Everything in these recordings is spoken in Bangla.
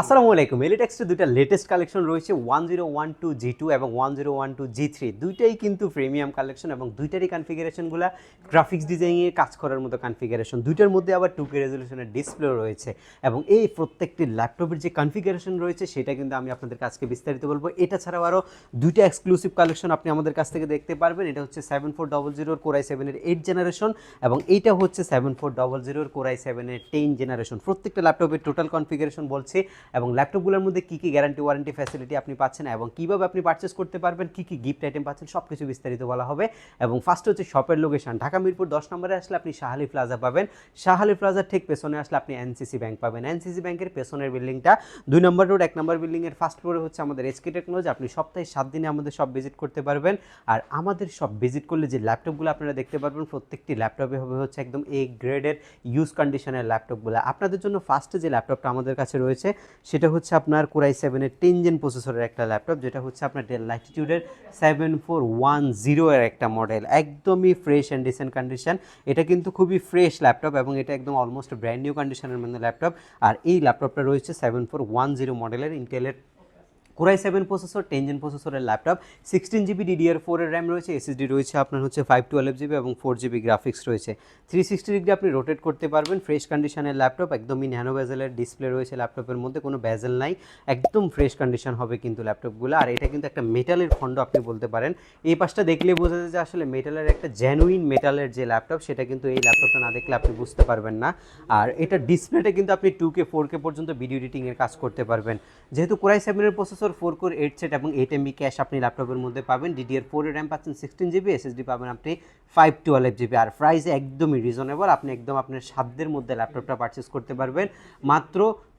আসসালামু আলাইকুম। এলিটেক্সের দুইটা লেটেস্ট কালেকশন রয়েছে one zero one two G two এবং one zero one two G three দুইটাই কিন্তু প্রিমিয়াম কালেকশন এবং দুইটারই কনফিগারেশনগুলো গ্রাফিক্স ডিজাইনে কাজ করার মতো কনফিগারেশন দুইটার মধ্যে আবার টু কে রেজলিউশনের ডিসপ্লে রয়েছে এবং এই প্রত্যেকটি ল্যাপটপের যে কনফিগারেশন রয়েছে সেটা কিন্তু আমি আপনাদের কাছকে বিস্তারিত বলব। এটা ছাড়াও আরও দুইটা এক্সক্লুসিভ কালেকশন আপনি আমাদের কাছ থেকে দেখতে পারবেন। এটা হচ্ছে সেভেন ফোর ডবল জিরোর কোরাই সেভেনের এইট জেনারেশন এবং এইটা হচ্ছে সেভেন ফোর ডবল জিরোর কোরাই সেভেনের টেন জেনারেশন প্রত্যেকটা ল্যাপটপের টোটাল কনফিগারেশন বলছি এবং ল্যাপটপগুলোর মধ্যে কী কী গ্যারান্টি ওয়ারেন্টি ফ্যাসিলিটি আপনি পাচ্ছেন এবং কীভাবে আপনি পারচেস করতে পারবেন, কী কী গিফট আইটেম পাচ্ছেন সব কিছু বিস্তারিত বলা হবে। এবং ফার্স্ট হচ্ছে শপের লোকেশন ঢাকা মিরপুর দশ নম্বরে আসলে আপনি শাহালি প্লাজা পাবেন। শাহালি প্লাজার ঠিক পেছনে আসলে আপনি এনসিসি ব্যাংক পাবেন। এনসিসি ব্যাংকের পেছনের বিল্ডিংটা দুই নম্বর রোড এক নম্বর বিল্ডিংয়ের ফার্স্ট ফ্লোরে হচ্ছে আমাদের এসকে টেকনোলজি আপনি সপ্তাহে সাত দিনে আমাদের সব ভিজিট করতে পারবেন। আর আমাদের সব ভিজিট করলে যে ল্যাপটপগুলো আপনারা দেখতে পারবেন, প্রত্যেকটি ল্যাপটপে হবে হচ্ছে একদম এ গ্রেডের ইউজ কন্ডিশনের ল্যাপটপগুলো। আপনাদের জন্য ফার্স্টে যে ল্যাপটপটা আমাদের কাছে রয়েছে সেটা হচ্ছে আপনার কোরাই সেভেনের টেন জেন প্রসেসরের একটা ল্যাপটপ, যেটা হচ্ছে আপনার ডেল ল্যাটিটিউডের সেভেন ফোর ওয়ান জিরো এর একটা মডেল একদমই ফ্রেশ অ্যান্ড ডিসেন্ট কন্ডিশন এটা কিন্তু খুবই ফ্রেশ ল্যাপটপ এবং এটা একদম অলমোস্ট ব্র্যান্ড নিউ কন্ডিশনের মধ্যে ল্যাপটপ। আর এই ল্যাপটপটা রয়েছে সেভেন ফোর ওয়ান জিরো মডেলের ইন্টেলের core i seven processor ten gen প্রসেসরের ল্যাপটপ সিক্সটিন জিবি ডিডিআর ফোরের র্যাম রয়েছে এসএসডি রয়েছে, আপনার হচ্ছে ফাইভ টুয়েলভ জিবি এবং ফোর জিবি গ্রাফিক্স রয়েছে। থ্রি সিক্সটি ডিগ্রি আপনি রোটেট করতে পারবেন ফ্রেশ কন্ডিশনের ল্যাপটপ একদমই ন্যানো ব্যাজেলের ডিসপ্লে রয়েছে ল্যাপটপের মধ্যে, কোনো ব্যাজেল নাই, একদম ফ্রেশ কন্ডিশন হবে কিন্তু ল্যাপটপগুলো আর এটা কিন্তু একটা মেটালের খণ্ড আপনি বলতে পারেন। এই পাশটা দেখলে বোঝা যায় যে আসলে মেটালের একটা জেনুইন মেটালের যে ল্যাপটপ সেটা কিন্তু এই ল্যাপটপটা না দেখলে আপনি বুঝতে পারবেন না। আর এটা ডিসপ্লেটা কিন্তু আপনি টু কে ফোর কে পর্যন্ত ভিডিও এডিটিংয়ের কাজ করতে পারবেন। যেহেতু কোরাই সেভেনের processor four core eight set এবং এইট এমবি ক্যাশ আপনি ল্যাপটপের মধ্যে পাবেন। ডিডিআর ফোর র্যাম পাচ্ছেন সিক্সটিন জিবি এসএসডি পাবেন আপনি ফাইভ টুয়েলভ জিবি আর প্রাইস একদমই রিজনেবল আপনি একদম আপনার সাধ্যের মধ্যে ল্যাপটপটা পারচেস করতে পারবেন। মাত্র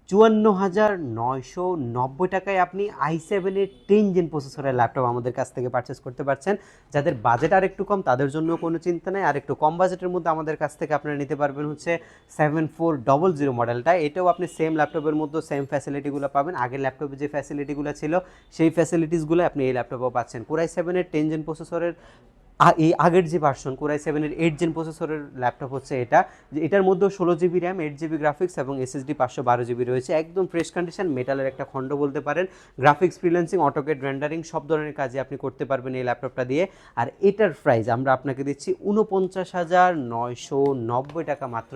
চুয়ান্ন হাজার নয়শো নব্বই টাকায় আপনি আই সেভেনের টেন জেন প্রসেসরের ল্যাপটপ আমাদের কাছ থেকে পারচেস করতে পারছেন। যাদের বাজেট আর একটু কম, তাদের জন্য কোনো চিন্তা নেই। আর একটু কম বাজেটের মধ্যে আমাদের কাছ থেকে আপনারা নিতে পারবেন হচ্ছে সেভেন ফোর ডবল জিরো মডেলটা এটাও আপনি সেম ল্যাপটপের মধ্যে সেম ফ্যাসিলিটিগুলো পাবেন। আগের ল্যাপটপে যে ফ্যাসিলিটিগুলো ছিল, সেই ফ্যাসিলিটিসগুলো আপনি এই ল্যাপটপেও পাচ্ছেন। কোরাই সেভেনের টেন জেন প্রসেসরের এই আগের যে ভার্সন কোরাই সেভেনের এইট জেন প্রসেসরের ল্যাপটপ হচ্ছে এটা, যে এটার মধ্যেও ষোলো GB RAM eight GB graphics এবং এসএসডি পাঁচশো বারো জিবি রয়েছে। একদম ফ্রেশ কন্ডিশন মেটালের একটা খণ্ড বলতে পারেন। গ্রাফিক্স ফ্রিল্যান্সিং অটোকেট রেন্ডারিং সব ধরনের কাজে আপনি করতে পারবেন এই ল্যাপটপটা দিয়ে। আর এটার প্রাইস আমরা আপনাকে দিচ্ছি উনপঞ্চাশ হাজার নয়শো নব্বই টাকা মাত্র।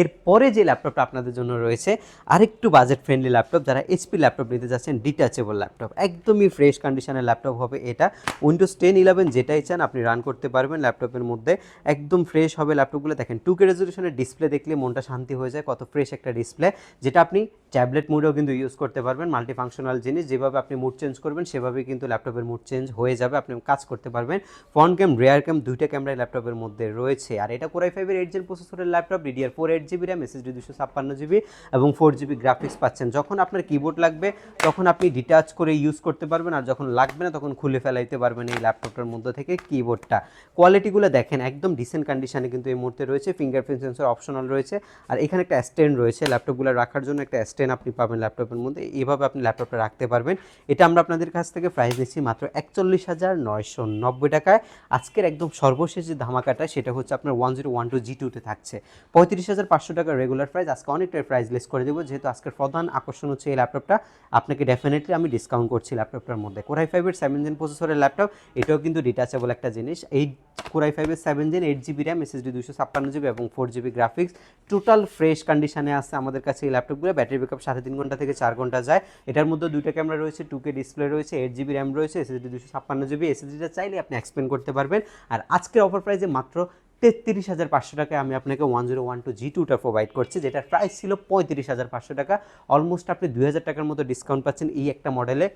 এরপরে যে ল্যাপটপটা আপনাদের জন্য রয়েছে, আরেকটু বাজেট ফ্রেন্ডলি ল্যাপটপ যারা এইচপি ল্যাপটপ নিতে যাচ্ছেন ডিটাচেবল ল্যাপটপ, একদমই ফ্রেশ কন্ডিশনের ল্যাপটপ হবে এটা। উইন্ডোজ টেন ইলেভেন যেটাই চান আপনি রান করতে পারবেন ল্যাপটপের মধ্যে। একদম ফ্রেশ হবে ল্যাপটপগুলো। দেখেন টু কে রেজলিউশনের ডিসপ্লে দেখলে মনটা শান্তি হয়ে যায়, কত ফ্রেশ একটা ডিসপ্লে যেটা আপনি ট্যাবলেট মুডেও কিন্তু ইউজ করতে পারবেন। মাল্টি ফাংশনাল জিনিস, যেভাবে আপনি মুড চেঞ্জ করবেন, সেভাবেই কিন্তু ল্যাপটপের মুড চেঞ্জ হয়ে যাবে, আপনি কাজ করতে পারবেন। ফ্রন্ট ক্যাম রেয়ার ক্যাম দুইটা ক্যামেরাই ল্যাপটপের মধ্যে রয়েছে। আর এটা কোরাই ফাইভের এইট জেন প্রসেসরের laptop DDR four eight GB RAM SSD দুশো ছাপ্পান্ন জিবি এবং ফোর জিবি গ্রাফিক্স পাচ্ছেন। যখন আপনার কিবোর্ড লাগবে, তখন আপনি ডিটাচ করে ইউজ করতে পারবেন আর যখন লাগবে না, তখন খুলে ফেলাইতে পারবেন এই ল্যাপটপটার মধ্যে থেকে কিবোর্ডটা কোয়ালিটিগুলো দেখেন, একদম ডিসেন্ট কন্ডিশনে কিন্তু এই মুহূর্তে রয়েছে। ফিঙ্গারপ্রিন্ট সেন্সর অপশনাল রয়েছে। আর এখানে একটা স্ট্যান্ড রয়েছে ল্যাপটপগুলো রাখার জন্য একটা স্ট্যান্ড আপনি পাবেন ল্যাপটপের মধ্যে। এইভাবে আপনি ল্যাপটপটা রাখতে পারবেন। এটা আমরা আপনাদের কাছ থেকে প্রাইস নিচ্ছি মাত্র একচল্লিশ হাজার নয়শো নব্বই টাকায়। আজকের একদম সর্বশেষ যে ধামাকাটা, সেটা হচ্ছে আপনার one zero one two G টুতে থাকছে। পঁয়ত্রিশ হাজার পাঁচশো টাকার রেগুলার প্রাইস আজকে অনেকটাই প্রাইস লেস করে দেবো। যেহেতু আজকের প্রধান আকর্ষণ হচ্ছে এই ল্যাপটপটা আপনাকে ডেফিনেটলি আমি ডিসকাউন্ট করছি ল্যাপটপটার মধ্যে। কোরাই ফাইভের সেভেন জেন প্রসেসরের ল্যাপটপ এটাও কিন্তু ডিটাচেবল একটা জিনিস। এই কোরাই ফাইভের seven gen eight GB RAM SSD দুশো ছাপ্পান্ন জিবি এবং four GB graphics total fresh কন্ডিশনে আছে আমাদের কাছে এই ল্যাপটপগুলো ব্যাটারি ব্যাকআপ সাড়ে তিন ঘণ্টা থেকে চার ঘণ্টা যায়। এটার মধ্যে দুইটা ক্যামেরা রয়েছে টু কে ডিসপ্লে রয়েছে এইট জিবি র্যাম রয়েছে এসএসডি দুশো ছাপ্পান্ন জিবি এসএসডিটা চাইলে আপনি এক্সপ্লেন করতে পারবেন। আর আজকের অফার প্রাইসে মাত্র তেত্রিশ হাজার পাঁচশো টাকায় আমি আপনাকে one zero one two G টুটা প্রোভাইড করছি, যেটার প্রাইস ছিল পঁয়ত্রিশ হাজার পাঁচশো টাকা। অলমোস্ট আপনি দুই হাজার টাকার মতো ডিসকাউন্ট পাচ্ছেন এই একটা মডেলে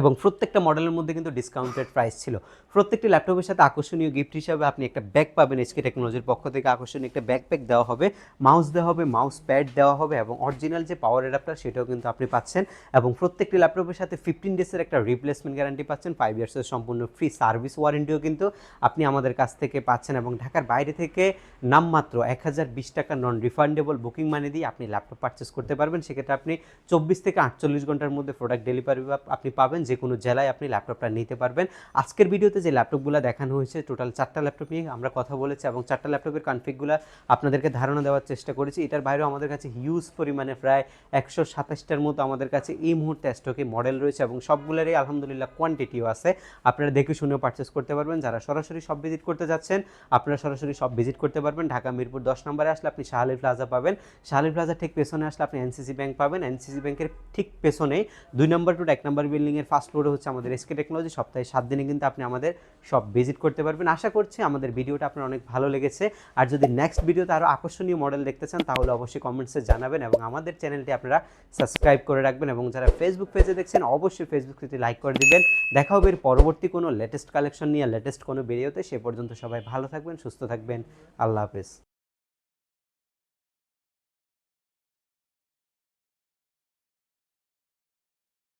এবং প্রত্যেকটা মডেলের মধ্যে কিন্তু ডিসকাউন্টেড প্রাইস ছিল। প্রত্যেকটি ল্যাপটপের সাথে আকর্ষণীয় গিফট হিসাবে আপনি একটা ব্যাগ পাবেন এসকে টেকনোলজির পক্ষ থেকে। আকর্ষণীয় একটা ব্যাকপ্যাক দেওয়া হবে মাউস দেওয়া হবে মাউস প্যাড দেওয়া হবে এবং অরিজিনাল যে পাওয়ার অ্যাডাপ্টার সেটাও কিন্তু আপনি পাচ্ছেন। এবং প্রত্যেকটি ল্যাপটপের সাথে ফিফটিন ডেসের একটা রিপ্লেসমেন্ট গ্যারান্টি পাচ্ছেন ফাইভ ইয়ার্সের সম্পূর্ণ ফ্রি সার্ভিস ওয়ারেন্টিও কিন্তু আপনি আমাদের কাছ থেকে পাচ্ছেন এবং ঢাকার বাইরে থেকে নামমাত্র এক হাজার বিশ টাকা নন রিফান্ডেবল বুকিং মানি দিয়ে আপনি ল্যাপটপ পারচেস করতে পারবেন। সেক্ষেত্রে আপনি চব্বিশ থেকে আটচল্লিশ ঘণ্টার মধ্যে প্রোডাক্ট ডেলিভারি আপনি পাবেন। পাবেন যে কোনো জেলায় আপনি ল্যাপটপটা নিতে পারবেন। আজকের ভিডিওতে যে ল্যাপটপগুলো দেখানো হয়েছে, টোটাল চারটা ল্যাপটপ নিয়ে আমরা কথা বলেছি এবং চারটা ল্যাপটপের কনফিগগুলো আপনাদেরকে ধারণা দেওয়ার চেষ্টা করেছি। এটার বাইরেও আমাদের কাছে হিউজ পরিমাণে প্রায় একশো সাতাশটার মতো আমাদের কাছে এই মুহূর্তে স্টকে মডেল রয়েছে এবং সবগুলোরই আলহামদুলিল্লাহ কোয়ান্টিটিও আছে। আপনারা দেখে শুনেও পারচেস করতে পারবেন। যারা সরাসরি সব ভিজিট করতে যাচ্ছেন, আপনারা সরাসরি সব ভিজিট করতে পারবেন। ঢাকা, মিরপুর দশ নম্বরে আসলে আপনি শাহালি প্লাজা পাবেন। শাহালি প্লাজা ঠিক পেছনে আসলে আপনি এনসিসি ব্যাংক পাবেন। এনসিসি ব্যাংকের ঠিক পেছনেই দুই নম্বর টু এক নম্বর বিল্ডিংয়ের ফার্স্ট ফ্লোরে হচ্ছে আমাদের এসকে টেকনোলজি সপ্তাহে সাত দিনে কিন্তু আপনি আমাদের সব ভিজিট করতে পারবেন। আশা করছি আমাদের ভিডিওটা আপনার অনেক ভালো লেগেছে। আর যদি নেক্সট ভিডিওতে আরও আকর্ষণীয় মডেল দেখতে চান, তাহলে অবশ্যই কমেন্টসে জানাবেন এবং আমাদের চ্যানেলটি আপনারা সাবস্ক্রাইব করে রাখবেন এবং যারা ফেসবুক পেজে দেখছেন, অবশ্যই ফেসবুক পেজে লাইক করে দিবেন। দেখা হবে এর পরবর্তী কোনো লেটেস্ট কালেকশন নিয়ে লেটেস্ট কোনো ভিডিওতে সে পর্যন্ত সবাই ভালো থাকবেন, সুস্থ থাকবেন। আল্লাহ হাফেজ।